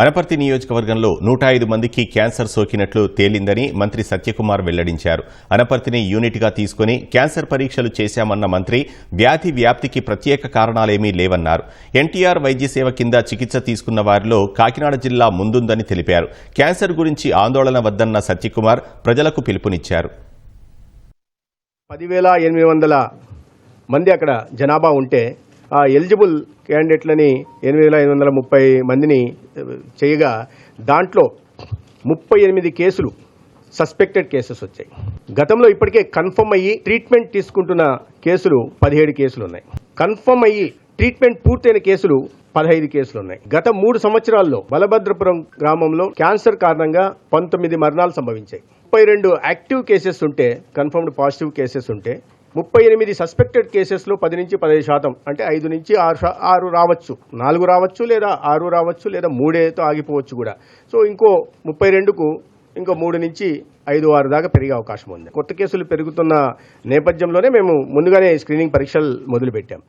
అనపర్తి నియోజకవర్గంలో నూట ఐదు మందికి క్యాన్సర్ సోకినట్లు తేలిందని మంత్రి సత్యకుమార్ వెల్లడించారు. అనపర్తిని యూనిట్గా తీసుకుని క్యాన్సర్ పరీక్షలు చేశామన్న మంత్రి వ్యాధి వ్యాప్తికి ప్రత్యేక కారణాలేమీ లేవన్నారు. ఎన్టీఆర్ వైద్య సేవ కింద చికిత్స తీసుకున్న వారిలో కాకినాడ జిల్లా ముందుందని తెలిపారు. క్యాన్సర్ గురించి ఆందోళన వద్దన్న సత్యకుమార్ ప్రజలకు పిలుపునిచ్చారు. పదివేల ఎనిమిది వందల మంది అక్కడ జనాభా ఉంటే ఆ ఎలిజిబుల్ క్యాండిడేట్లని ఎనిమిది వేల ఐదు వందల ముప్పై మందిని చేయగా దాంట్లో ముప్పై ఎనిమిది కేసులు సస్పెక్టెడ్ కేసెస్ వచ్చాయి. గతంలో ఇప్పటికే కన్ఫర్మ్ అయ్యి ట్రీట్మెంట్ తీసుకుంటున్న కేసులు పదిహేడు కేసులు ఉన్నాయి. కన్ఫర్మ్ అయ్యి ట్రీట్మెంట్ పూర్తయిన కేసులు పదహైదు కేసులు ఉన్నాయి. గత మూడు సంవత్సరాల్లో బలభద్రపురం గ్రామంలో క్యాన్సర్ కారణంగా పంతొమ్మిది మరణాలు సంభవించాయి. ముప్పై రెండు యాక్టివ్ కేసెస్ ఉంటే కన్ఫర్మ్డ్ పాజిటివ్ కేసెస్ ఉంటే ముప్పై ఎనిమిది సస్పెక్టెడ్ కేసెస్లో పది నుంచి పదిహేను శాతం అంటే ఐదు నుంచి ఆరు ఆరు రావచ్చు. నాలుగు రావచ్చు లేదా ఆరు రావచ్చు లేదా మూడేతో ఆగిపోవచ్చు కూడా. సో ఇంకో ముప్పై రెండుకు ఇంకో మూడు నుంచి ఐదు ఆరు దాకా పెరిగే అవకాశం ఉంది. కొత్త కేసులు పెరుగుతున్న నేపథ్యంలోనే మేము ముందుగానే స్క్రీనింగ్ పరీక్షలు మొదలుపెట్టాం.